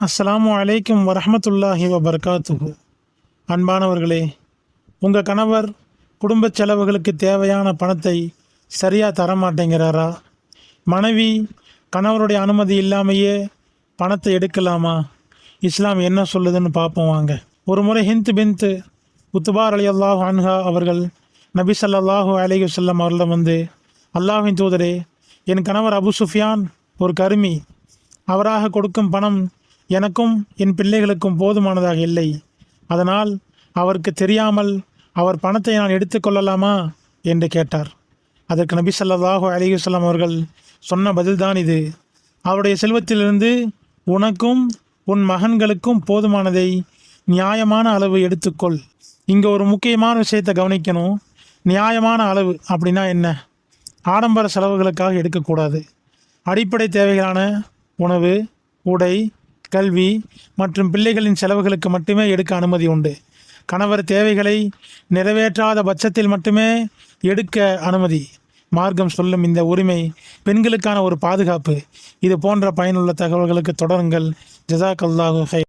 அஸ்ஸலாமு அலைக்கும் வரஹ்மத்துல்லாஹி வபர்காத்துகு அன்பானவர்களே உங்கள் கணவர் குடும்ப செலவுகளுக்கு தேவையான பணத்தை சரியாக தரமாட்டேங்கிறாரா? மனைவி கணவருடைய அனுமதி இல்லாமையே பணத்தை எடுக்கலாமா? இஸ்லாம் என்ன சொல்லுதுன்னு பார்ப்போம் வாங்க. ஒரு முறை ஹிந்த் பின்த் உத்துபார் அலி அல்லாஹ் அன்ஹா அவர்கள் நபி சல்லாஹூ அலி வல்லம் அவர்களிடம் வந்து அல்லாஹின் தூதரே என் கணவர் அபு சுஃபியான் ஒரு கருமி அவராக கொடுக்கும் பணம் எனக்கும் என் பிள்ளைகளுக்கும் போதுமானதாக இல்லை. அதனால் அவருக்கு தெரியாமல் அவர் பணத்தை நான் எடுத்துக்கொள்ளலாமா என்று கேட்டார். அதற்கு நபி ஸல்லல்லாஹு அலைஹி அவர்கள் சொன்ன பதில்தான் இது. அவருடைய செல்வத்திலிருந்து உனக்கும் உன் மகன்களுக்கும் போதுமானதை நியாயமான அளவு எடுத்துக்கொள். இங்கே ஒரு முக்கியமான விஷயத்தை கவனிக்கணும். நியாயமான அளவு அப்படின்னா என்ன? ஆடம்பர செலவுகளுக்காக எடுக்கக்கூடாது. அடிப்படை தேவைகளான உணவு உடை கல்வி மற்றும் பிள்ளைகளின் செலவுகளுக்கு மட்டுமே எடுக்க அனுமதி உண்டு. கணவர் தேவைகளை நிறைவேற்றாத பட்சத்தில் மட்டுமே எடுக்க அனுமதி. மார்க்கம் சொல்லும் இந்த உரிமை பெண்களுக்கான ஒரு பாதுகாப்பு. இது போன்ற பயனுள்ள தகவல்களுக்கு தொடருங்கள். ஜசாக் அல்லாஹு ஹை